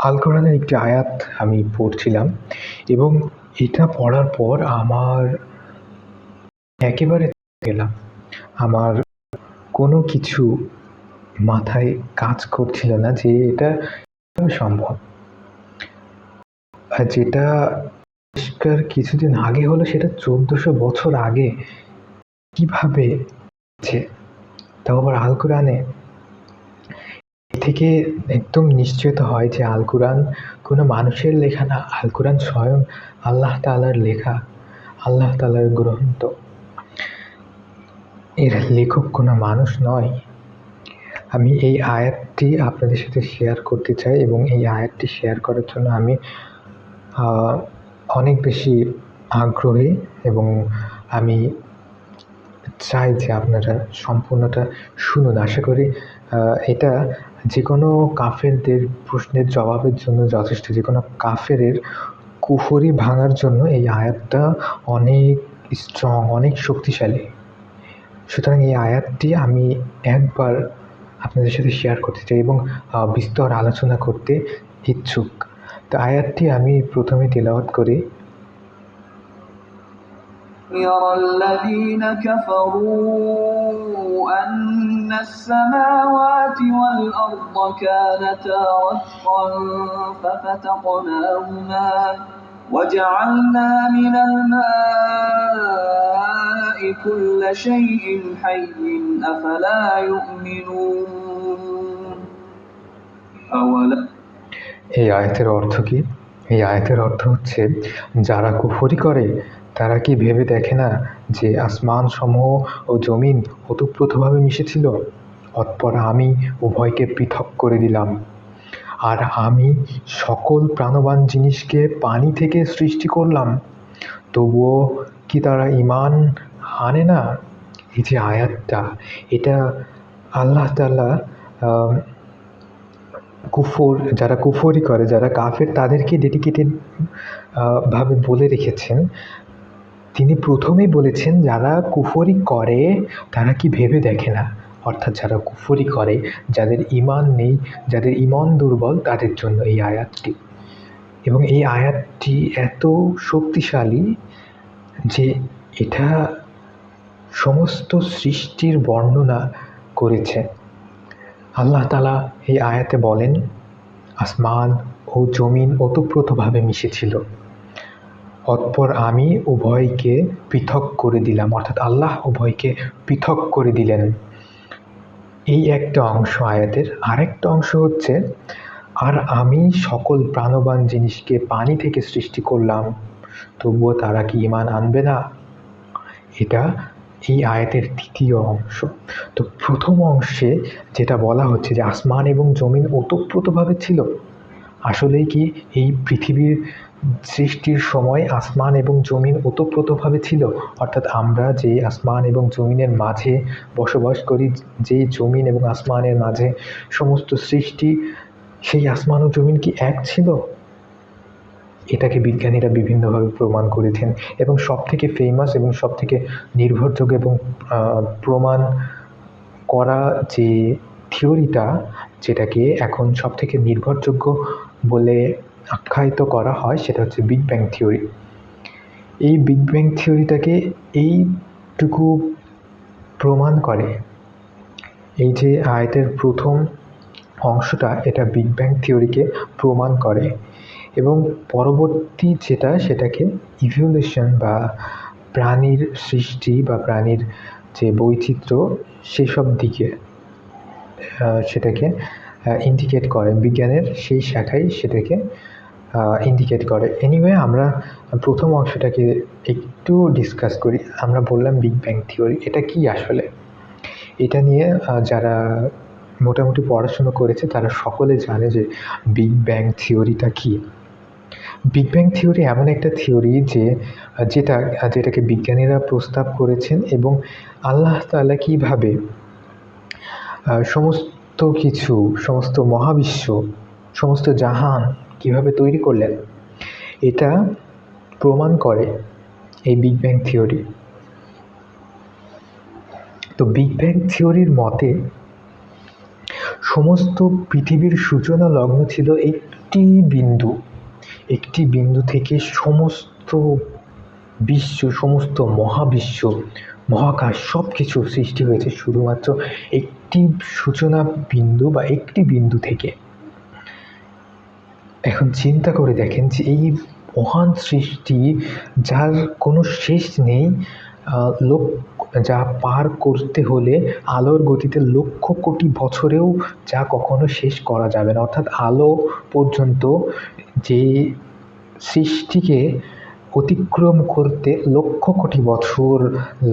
আল কোরআনের একটি আয়াত আমি পড়ছিলাম এবং এটা পড়ার পর আমার একেবারে গেলাম। আমার কোনো কিছু মাথায় কাজ করছিল না যে এটা সম্ভব। যেটা আবিষ্কার কিছুদিন আগে হলো সেটা চোদ্দোশো বছর আগে কীভাবে তাও আবার আল কোরআনে থেকে একদম নিশ্চিত হয় যে আল কোরআন কোনো মানুষের লেখা না। আল কোরআন স্বয়ং আল্লাহ তাআলার লেখা, আল্লাহ তালার গ্রন্থ। এর লেখক কোনো মানুষ নয়। আমি এই আয়াতটি আপনাদের সাথে শেয়ার করতে চাই এবং এই আয়াতটি শেয়ার করার জন্য আমি অনেক বেশি আগ্রহী এবং আমি চাই যে আপনারা সম্পূর্ণটা শুনুন। আশা করি এটা যে কোনো কাফেরদের প্রশ্নের জবাবের জন্য যথেষ্ট যে কোনো কাফেরের কুফরি ভাঙার জন্য এই আয়াতটা অনেক স্ট্রং অনেক শক্তিশালী। সুতরাং এই আয়াতটি আমি একবার আপনাদের সাথে শেয়ার করতে চাই এবং বিস্তর আলোচনা করতে ইচ্ছুক। তো আয়াতটি আমি প্রথমে তেলাওয়াত করি। يرى الذين كفروا أن السماوات والأرض كانتا رتقا ففتقناهما وجعلنا من الماء كل شيء حي أفلا يؤمنون أولا এই আয়াতের অর্থ কি এই আয়াতের অর্থ হচ্ছে যারা কুফরি করে তারা কি ভেবে দেখে না যে আসমান সমূহ ও জমিন ওতপ্রোতভাবে মিশেছিল? অতঃপর আমি উভয়কে পৃথক করে দিলাম। আর আমি সকল প্রাণবান জিনিসকে পানি থেকে সৃষ্টি করলাম। তবুও কি তারা ইমান আনে না? এই যে আয়াতটা, এটা আল্লাহ তাআলা কুফর, যারা কুফরি করে, যারা কাফের, তাদেরকে ডেডিকেটেড ভাবে বলে রেখেছেন। তিনি প্রথমেই বলেছেন, যারা কুফরি করে, তারা কি ভেবে দেখে না? অর্থাৎ যারা কুফরি করে, যাদের ইমান নেই, যাদের ইমান দুর্বল, তাদের জন্য এই আয়াতটি। এবং এই আয়াতটি এত শক্তিশালী যে এটা সমস্ত সৃষ্টির বর্ণনা করেছে। আল্লাহ তালা এই আয়াতে বলেন, আসমান ও জমিন ওতপ্রোতভাবে মিশেছিল। অতঃপর আমি উভয়কে পৃথক করে দিলাম, অর্থাৎ আল্লাহ উভয়কে পৃথক করে দিলেন। এই একটা অংশ আয়াতের। আরেকটা অংশ হচ্ছে, আর আমি সকল প্রাণবান জিনিসকে পানি থেকে সৃষ্টি করলাম, তবুও তারা কি ইমান আনবে না? এটা এই আয়াতের তৃতীয় অংশ। তো প্রথম অংশে যেটা বলা হচ্ছে যে আসমান এবং জমিন ওতপ্রোতভাবে ছিল, আসলেই কি এই পৃথিবীর সৃষ্টির সময় আসমান এবং জমিন ওতপ্রোতভাবে ছিল। অর্থাৎ আমরা যে আসমান এবং জমিনের মাঝে বসবাস করি যে জমিন এবং আসমানের মাঝে সমস্ত সৃষ্টি, সেই আসমান ও জমিন কি এক ছিল? এটাকে বিজ্ঞানীরা বিভিন্নভাবে প্রমাণ করেছেন এবং সবথেকে ফেমাস এবং সবথেকে নির্ভরযোগ্য এবং প্রমাণ করা যে থিওরিটা যেটাকে এখন সবথেকে নির্ভরযোগ্য বলে আখ্যায়িত করা হয়, সেটা হচ্ছে বিগ ব্যাং থিওরি এই বিগ ব্যাং থিওরিটাকে এইটুকু প্রমাণ করে এই যে আয়াতের প্রথম অংশটা, এটা বিগ ব্যাং থিওরিকে প্রমাণ করে এবং পরবর্তী যেটা, সেটাকে ইভলিউশন বা প্রাণীর সৃষ্টি বা প্রাণীর যে বৈচিত্র্য, সেসব দিকে সেটাকে ইন্ডিকেট করে। বিজ্ঞানের সেই শাখায় সেটাকে ইন্ডিকেট করে। এনিওয়ে আমরা প্রথম অংশটাকে একটু ডিসকাস করি। আমরা বললাম বিগ ব্যাং থিওরি এটা কি আসলে? এটা নিয়ে যারা মোটামুটি পড়াশুনো করেছে, তারা সকলে জানে যে বিগ ব্যাং থিওরিটা কী। বিগ ব্যাং থিওরি এমন একটা থিওরি যে, যেটা, যেটাকে বিজ্ঞানীরা প্রস্তাব করেছেন এবং আল্লাহ তাআলা কীভাবে সমস্ত কিছু, সমস্ত মহাবিশ্ব, সমস্ত জাহান কীভাবে তৈরি করলেন? এটা প্রমাণ করে এই বিগ ব্যাং থিওরি তো বিগ ব্যাং থিওরির মতে, সমস্ত পৃথিবীর সূচনা লগ্ন ছিল একটি বিন্দু। একটি বিন্দু থেকে সমস্ত বিশ্ব, সমস্ত মহাবিশ্ব, মহাকাশ সব কিছু সৃষ্টি হয়েছে শুধুমাত্র একটি সূচনা বিন্দু বা একটি বিন্দু থেকে। এখন চিন্তা করে দেখেন যে এই মহান সৃষ্টি যার কোনো শেষ নেই লোক, যা পার করতে হলে আলোর গতিতে লক্ষ কোটি বছরেও যা কখনো শেষ করা যাবে না। অর্থাৎ আলো পর্যন্ত যে সৃষ্টিকে অতিক্রম করতে লক্ষ কোটি বছর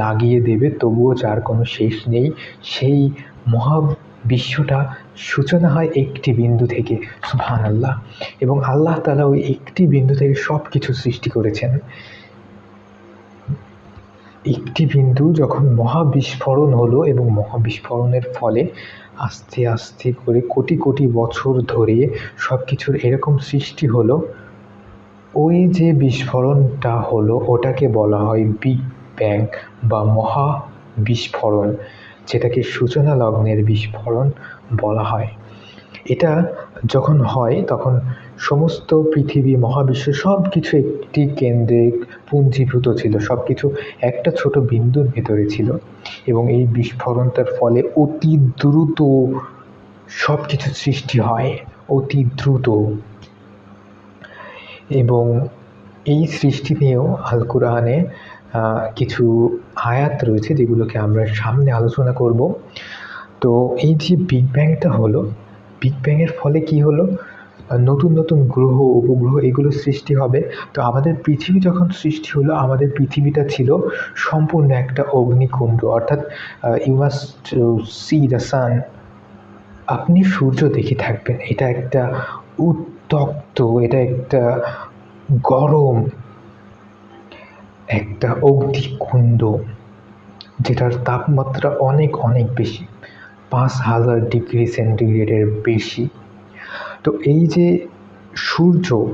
লাগিয়ে দেবে, তবুও যার কোনো শেষ নেই, সেই মহাবিশ্বটা সূচনা হয় একটি বিন্দু থেকে সুবহান আল্লাহ এবং আল্লাহ তালা ওই একটি বিন্দু থেকে সব কিছু সৃষ্টি করেছেন। একটি বিন্দু যখন মহাবিস্ফোরণ হলো এবং মহাবিস্ফোরণের ফলে আস্তে আস্তে করে কোটি কোটি বছর ধরে সব কিছুর এরকম সৃষ্টি হলো, ওই যে বিস্ফোরণটা হলো, ওটাকে বলা হয় বিগ ব্যাং বা মহা বিস্ফোরণ যেটাকে সূচনা লগ্নের বিস্ফোরণ বলা হয়। এটা যখন হয়, তখন সমস্ত পৃথিবী মহাবিশ্ব সব কিছু একটি কেন্দ্রে পুঞ্জীভূত ছিল। সব কিছু একটা ছোট বিন্দুর ভেতরে ছিল এবং এই বিস্ফোরণটার ফলে অতি দ্রুত সব কিছু সৃষ্টি হয়। অতি দ্রুত। এবং এই সৃষ্টি নিয়েও আল কোরআনে কিছু আয়াত রয়েছে যেগুলোকে আমরা সামনে আলোচনা করব। তো এই যে বিগ ব্যাংটা হলো বিগ ব্যাংয়ের ফলে কি হলো? নতুন নতুন গ্রহ, উপগ্রহ এগুলো সৃষ্টি হবে। তো আমাদের পৃথিবী যখন সৃষ্টি হলো, আমাদের পৃথিবীটা ছিল সম্পূর্ণ একটা অগ্নিকুণ্ড। অর্থাৎ you must see the sun আপনি সূর্য দেখে থাকবেন। এটা একটা উত্তপ্ত, এটা একটা গরম একটা অগ্নিকুণ্ড যেটার তাপমাত্রা অনেক অনেক বেশি, পাঁচ হাজার ডিগ্রি সেন্টিগ্রেডের বেশি। তো এই যে সূর্য,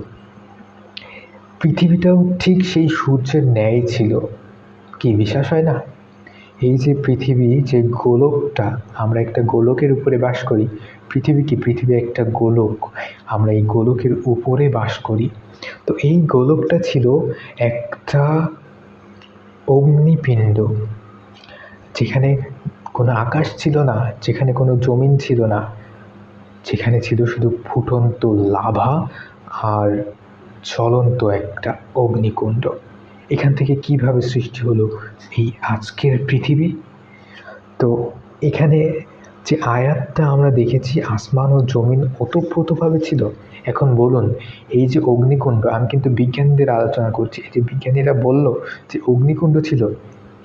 পৃথিবীটাও ঠিক সেই সূর্যের ন্যায় ছিল। কি বিশ্বাস হয় না? এই যে পৃথিবী, যে গোলকটা, আমরা একটা গোলকের উপরে বাস করি। পৃথিবী কি পৃথিবী একটা গোলক? আমরা এই গোলকের উপরে বাস করি। তো এই গোলকটা ছিল একটা অগ্নিপিণ্ড, যেখানে কোনো আকাশ ছিল না, যেখানে কোনো জমিন ছিল না, যেখানে ছিল শুধু ফুটন্ত লাভা আর জ্বলন্ত একটা অগ্নিকুণ্ড। এখান থেকে কীভাবে সৃষ্টি হলো এই আজকের পৃথিবী? তো এখানে যে আয়াতটা আমরা দেখেছি, আসমান ও জমিন ওতপ্রোতভাবে ছিল। এখন বলুন, এই যে অগ্নিকুণ্ড, আমি কিন্তু বিজ্ঞানীদের আলোচনা করছি, এই যে বিজ্ঞানীরা বলল যে অগ্নিকুণ্ড ছিল,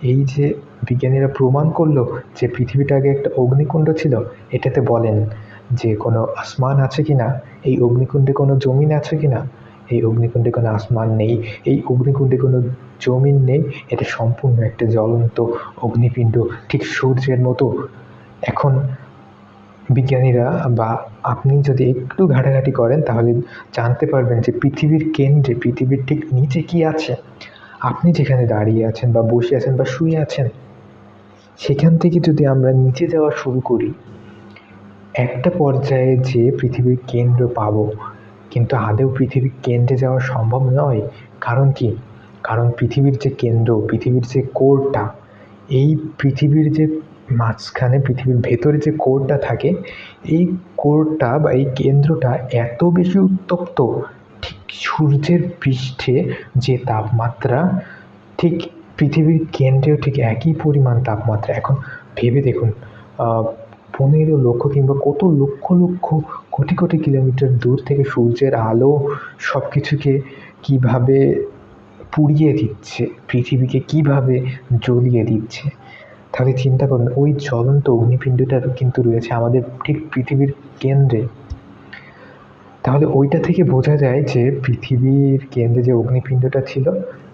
এই যে বিজ্ঞানীরা প্রমাণ করল যে পৃথিবীটা আগে একটা অগ্নিকুণ্ড ছিল, এটাতে বলেন যে কোনো আসমান আছে কি না এই অগ্নিকুণ্ডে কোনো জমিন আছে কি না এই অগ্নিকুণ্ডে কোনো আসমান নেই, এই অগ্নিকুণ্ডে কোনো জমিন নেই, এটা সম্পূর্ণ একটা জ্বলন্ত অগ্নিপিণ্ড, ঠিক সূর্যের মতো। এখন বিজ্ঞানীরা বা আপনি যদি একটু ঘাটাঘাটি করেন, তাহলে জানতে পারবেন যে পৃথিবীর কেন্দ্রে, পৃথিবীর ঠিক নিচে কি আছে। আপনি যেখানে দাঁড়িয়ে আছেন বা বসে আছেন বা শুয়ে আছেন, সেখান থেকে যদি আমরা নিচে যাওয়া শুরু করি, একটা পর্যায়ে যে পৃথিবীর কেন্দ্র পাব, কিন্তু আদৌ পৃথিবীর কেন্দ্রে যাওয়া সম্ভব নয়। কারণ কি? কারণ পৃথিবীর যে কেন্দ্র, পৃথিবীর যে কোরটা, এই পৃথিবীর যে মাঝখানে পৃথিবীর ভেতরে যে কোরটা থাকে, এই কোরটা বা এই কেন্দ্রটা এত বেশি উত্তপ্ত, ঠিক সূর্যের পৃষ্ঠে যে তাপমাত্রা, ঠিক পৃথিবীর কেন্দ্রেও ঠিক একই পরিমাণ তাপমাত্রা। এখন ভেবে দেখুন পনেরো লক্ষ কিংবা কত লক্ষ লক্ষ কোটি কোটি কিলোমিটার দূর থেকে সূর্যের আলো সব কিছুকে কীভাবে পুড়িয়ে দিচ্ছে, পৃথিবীকে কীভাবে জ্বলিয়ে দিচ্ছে। তাহলে চিন্তা করুন, ওই জ্বলন্ত অগ্নিপিণ্ডটা কিন্তু রয়েছে আমাদের ঠিক পৃথিবীর কেন্দ্রে। তাহলে ওইটা থেকে বোঝা যায় যে পৃথিবীর কেন্দ্রে যে অগ্নিপিণ্ডটা ছিল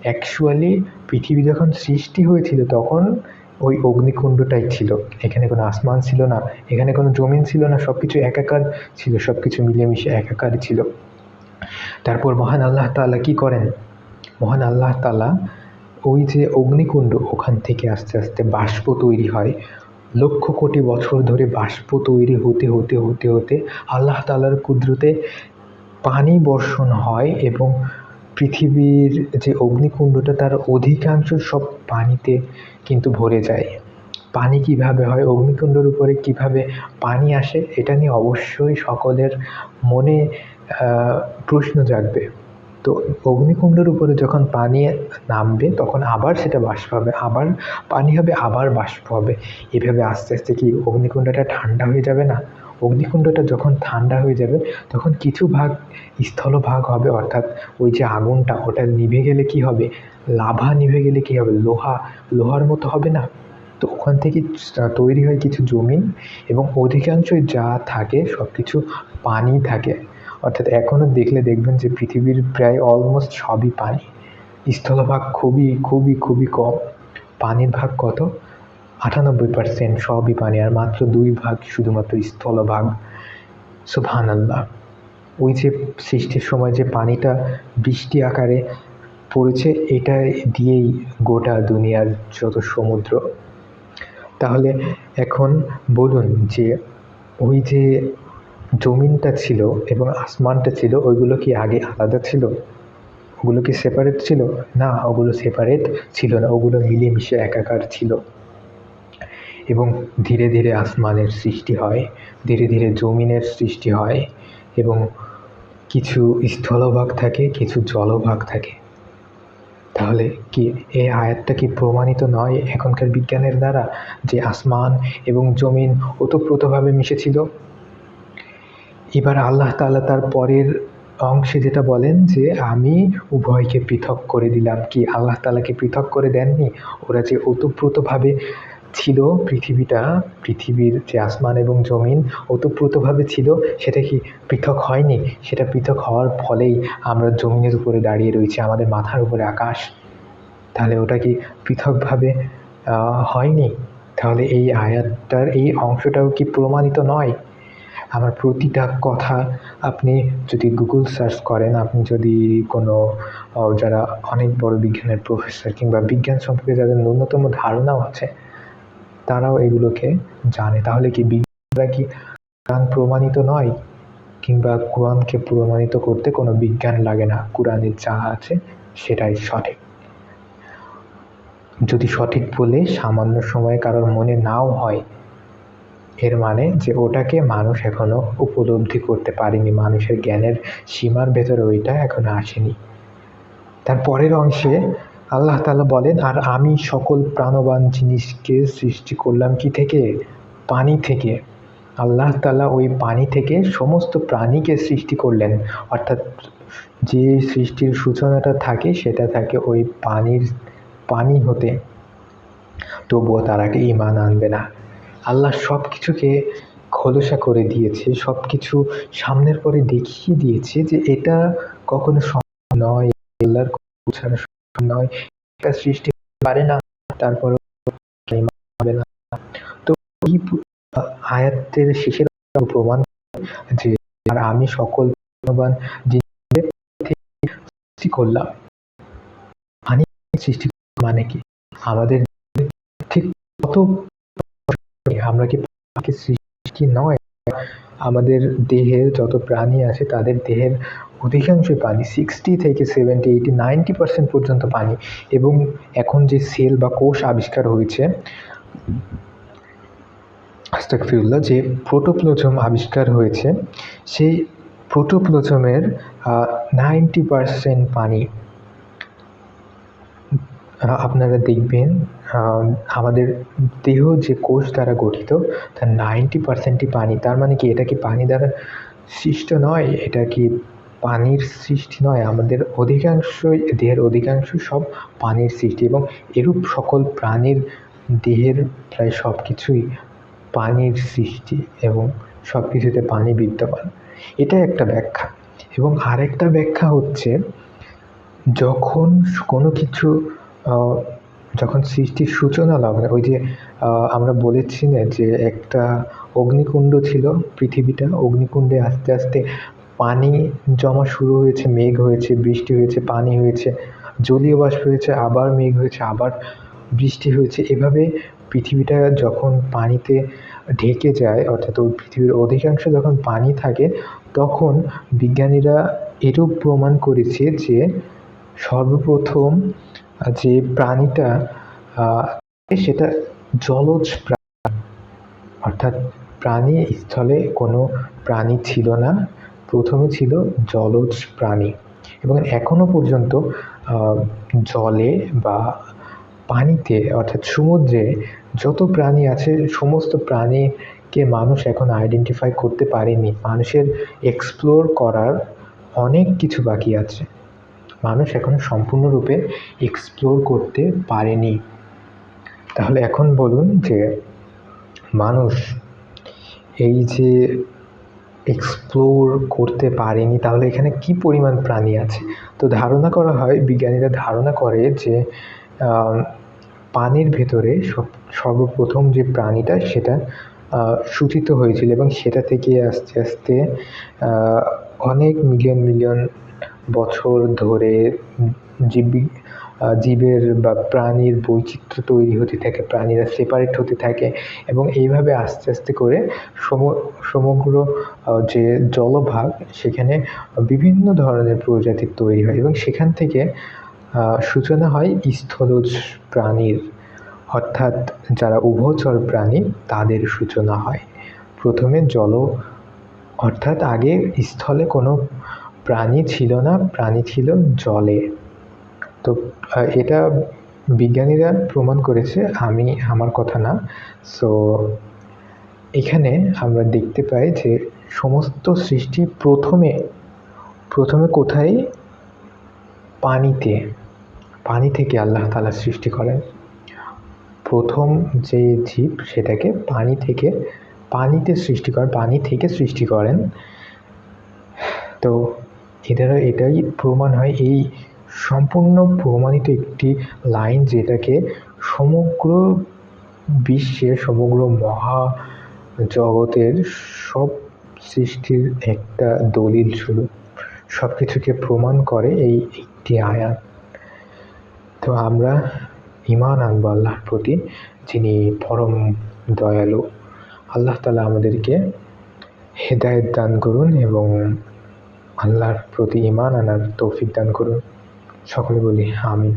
অ্যাকচুয়ালি পৃথিবী যখন সৃষ্টি হয়েছিল তখন ওই অগ্নিকুণ্ডটাই ছিল। এখানে কোনো আসমান ছিল না, এখানে কোনো জমিন ছিল না সব কিছু একাকার ছিল সব কিছু মিলেমিশে একাকার ছিল। তারপর মহান আল্লাহ তাআলা কী করেন? মহান আল্লাহ তাআলা ওই যে অগ্নিকুণ্ড ওখান থেকে আস্তে আস্তে বাষ্প তৈরি হয়, লক্ষ কোটি বছর ধরে বাষ্প তৈরি হতে হতে হতে হতে আল্লাহ তাআলার কুদরতে পানি বর্ষণ হয় এবং পৃথিবীর যে অগ্নিকুণ্ডটা তার অধিকাংশ সব পানিতে কিন্তু ভরে যায়। পানি কীভাবে হয়, অগ্নিকুণ্ডের উপরে কীভাবে পানি আসে, এটা নিয়ে অবশ্যই সকলের মনে প্রশ্ন জাগবে। তো অগ্নিকুণ্ডের উপরে যখন পানি নামবে, তখন আবার সেটা বাষ্প হবে, আবার পানি হবে, আবার বাষ্প হবে। এভাবে আস্তে আস্তে কি অগ্নিকুণ্ডটা ঠান্ডা হয়ে যাবে না? অগ্নিকুণ্ডটা যখন ঠান্ডা হয়ে যাবে, তখন কিছু ভাগ স্থলভাগ হবে, অর্থাৎ ওই যে আগুনটা, ওটা নিভে গেলে কী হবে? লাভা নিভে গেলে কী হবে? লোহা, লোহার মতো হবে না? তো ওখান থেকে তৈরি হয় কিছু জমিন এবং অধিকাংশই যা থাকে সব কিছু পানি থাকে। অর্থাৎ এখনও দেখলে দেখবেন যে পৃথিবীর প্রায় অলমোস্ট সবই পানি। স্থলভাগ খুবই খুবই খুবই কম। পানির ভাগ কত? আটানব্বই পার্সেন্ট সবই পানি, আর মাত্র দুই ভাগ শুধুমাত্র স্থলভাগ। সুবহান আল্লাহ ওই যে সৃষ্টির সময় যে পানিটা বৃষ্টি আকারে পড়েছে, এটা দিয়েই গোটা দুনিয়ার যত সমুদ্র। তাহলে এখন বলুন যে ওই যে জমিনটা ছিল এবং আসমানটা ছিল, ওইগুলো কি আগে আলাদা ছিল? ওগুলো কি সেপারেট ছিল? না, ওগুলো সেপারেট ছিল না, ওগুলো মিলেমিশে একাকার ছিল। এবং ধীরে ধীরে আসমানের সৃষ্টি হয়, ধীরে ধীরে জমিনের সৃষ্টি হয় এবং কিছু স্থলভাগ থাকে, কিছু জলভাগ থাকে। তাহলে কি এই আয়াতটা কি প্রমাণিত নয় এখনকার বিজ্ঞানের দ্বারা যে আসমান এবং জমিন ওতপ্রোতভাবে মিশেছিল? এবার আল্লাহ তাআলা তার পরের অংশে যেটা বলেন যে, আমি উভয়কে পৃথক করে দিলাম। কি আল্লাহ তালাকে পৃথক করে দেননি? ওরা যে ওতপ্রোতভাবে ছিল পৃথিবীটা, পৃথিবীর যে আসমান এবং জমিন ওতপ্রোতভাবে ছিল, সেটা কি পৃথক হয়নি? সেটা পৃথক হওয়ার ফলেই আমরা জমিনের উপরে দাঁড়িয়ে রয়েছি, আমাদের মাথার উপরে আকাশ। তাহলে ওটা কি পৃথকভাবে হয়নি? তাহলে এই আয়াতটার, এই অংশটাও কি প্রমাণিত নয়? আমার প্রতিটা কথা আপনি যদি গুগল সার্চ করেন, আপনি যদি কোনো যারা অনেক বড় বিজ্ঞানের প্রফেসর কিংবা বিজ্ঞান সম্পর্কে যাদের ন্যূনতম ধারণাও আছে, তারাও এগুলোকে জানে। তাহলে কি বিজ্ঞানরা কি কোরআন প্রমাণিত নয়? কিংবা কোরআনকে প্রমাণিত করতে কোনো বিজ্ঞান লাগে না? কোরআনে যা আছে সেটাই সঠিক। যদি সঠিক বলে সামান্য সময়ে কারোর মনে নাও হয় এর মানে যে ওটাকে মানুষ এখনও উপলব্ধি করতে পারেনি। মানুষের জ্ঞানের সীমার ভেতরে ওইটা এখনও আসেনি। তার পরের অংশে আল্লাহ তাআলা বলেন, আর আমি সকল প্রাণবান জিনিসকে সৃষ্টি করলাম কি থেকে? পানি থেকে। আল্লাহ তালা ওই পানি থেকে সমস্ত প্রাণীকে সৃষ্টি করলেন। অর্থাৎ যে সৃষ্টির সূচনাটা থাকে, সেটা থাকে ওই পানির, পানি হতে। তবুও তারা কি ইমান আনবে না। আল্লাহ সব কিছুকে খোলসা করে দিয়েছে সব কিছু সামনের পরে দেখিয়ে দিয়েছে যে এটা কখনো সম্ভব নয়, আল্লাহর ছাড়া সম্ভব নয়, এটা সৃষ্টি পারে না তারপরে তো এই আয়াতের শেষের প্রমাণ যে আর আমি সকল গুণবান সৃষ্টি করলাম। পানি সৃষ্টি মানে কি? আমাদের ঠিক কত আমরা কি সৃষ্টি নয়? আমাদের দেহের যত প্রাণী আছে, তাদের দেহের অধিকাংশই পানি সিক্সটি থেকে সেভেন্টি এইটি নাইনটি পার্সেন্ট পর্যন্ত পানি। এবং এখন যে সেল বা কোষ আবিষ্কার হয়েছে, আস্তাগফিরুল্লাহ, যে প্রোটোপ্লোজম আবিষ্কার হয়েছে, সেই প্রোটোপ্লোজমের নাইনটি পার্সেন্ট পানি আপনারা দেখবেন আমাদের দেহ যে কোষ দ্বারা গঠিত, তার নাইনটি পার্সেন্টই পানি। তার মানে কি, এটা কি পানি দ্বারা সৃষ্ট নয়? এটা কি পানির সৃষ্টি নয়? আমাদের অধিকাংশই, দেহের অধিকাংশ সব পানির সৃষ্টি এবং এরূপ সকল প্রাণীর দেহের প্রায় সব কিছুই পানির সৃষ্টি এবং সব কিছুতে পানি বিদ্যমান। এটা একটা ব্যাখ্যা। এবং আরেকটা ব্যাখ্যা হচ্ছে, যখন কোনো কিছু যখন সৃষ্টির সূচনা লগ্নে ওই যে আমরা বলেছি না যে একটা অগ্নিকুণ্ড ছিল পৃথিবীটা, অগ্নিকুণ্ডে আস্তে আস্তে পানি জমা শুরু হয়েছে, মেঘ হয়েছে, বৃষ্টি হয়েছে, পানি হয়েছে, জলীয় বাষ্প হয়েছে, আবার মেঘ হয়েছে, আবার বৃষ্টি হয়েছে। এভাবে পৃথিবীটা যখন পানিতে ঢেকে যায়, অর্থাৎ ওই পৃথিবীর অধিকাংশ যখন পানি থাকে, তখন বিজ্ঞানীরা এরূপ প্রমাণ করেছে যে সর্বপ্রথম যে প্রাণীটা সেটা জলজ প্রাণী। অর্থাৎ প্রাণী স্থলে কোনো প্রাণী ছিল না, প্রথমে ছিল জলজ প্রাণী। এবং এখনও পর্যন্ত জলে বা পানিতে, অর্থাৎ সমুদ্রে যত প্রাণী আছে, সমস্ত প্রাণীকে মানুষ এখন আইডেন্টিফাই করতে পারেনি। মানুষের এক্সপ্লোর করার অনেক কিছু বাকি আছে। মানুষ এখনও সম্পূর্ণরূপে এক্সপ্লোর করতে পারেনি। তাহলে এখন বলুন যে মানুষ এই যে এক্সপ্লোর করতে পারেনি, তাহলে এখানে কী পরিমাণ প্রাণী আছে? তো ধারণা করা হয়, বিজ্ঞানীরা ধারণা করে যে পানির ভেতরে সর্বপ্রথম যে প্রাণীটা সেটা সূচিত হয়েছিল এবং সেটা থেকে আস্তে আস্তে অনেক মিলিয়ন মিলিয়ন বছর ধরে জীববি জীবের বা প্রাণীর বৈচিত্র্য তৈরি হতে থাকে, প্রাণীরা সেপারেট হতে থাকে এবং এইভাবে আস্তে আস্তে করে সমগ্র যে জলভাগ সেখানে বিভিন্ন ধরনের প্রজাতির তৈরি হয় এবং সেখান থেকে সূচনা হয় স্থলজ প্রাণীর। অর্থাৎ যারা উভচর প্রাণী তাদের সূচনা হয়। প্রথমে জল, অর্থাৎ আগে স্থলে কোনো প্রাণী ছিল না, প্রাণী ছিল জলে। তো এটা বিজ্ঞানীরা প্রমাণ করেছে, আমি, আমার কথা না। সো এখানে আমরা দেখতে পাই যে সমস্ত সৃষ্টি প্রথমে প্রথমে কোথায়? পানিতে। পানি থেকে আল্লাহ তালা সৃষ্টি করেন। প্রথম যে জীব, সেটাকে পানি থেকে, পানিতে সৃষ্টি করেন, পানি থেকে সৃষ্টি করেন। তো এদ্বারা এটাই প্রমাণ হয়। এই সম্পূর্ণ প্রমাণিত একটি লাইন যেটাকে সমগ্র বিশ্বের সমগ্র মহা জগতের সব সৃষ্টির একটা দলিল স্বরূপ সব কিছুকে প্রমাণ করে এই একটি আয়াত। তো আমরা ইমান আনব আল্লাহর প্রতি, যিনি পরম দয়ালু। আল্লাহ তালা আমাদেরকে হেদায়ত দান করুন এবং আল্লাহর প্রতি ইমান আনার তৌফিক দান করুন। সকলে বলি আমিন।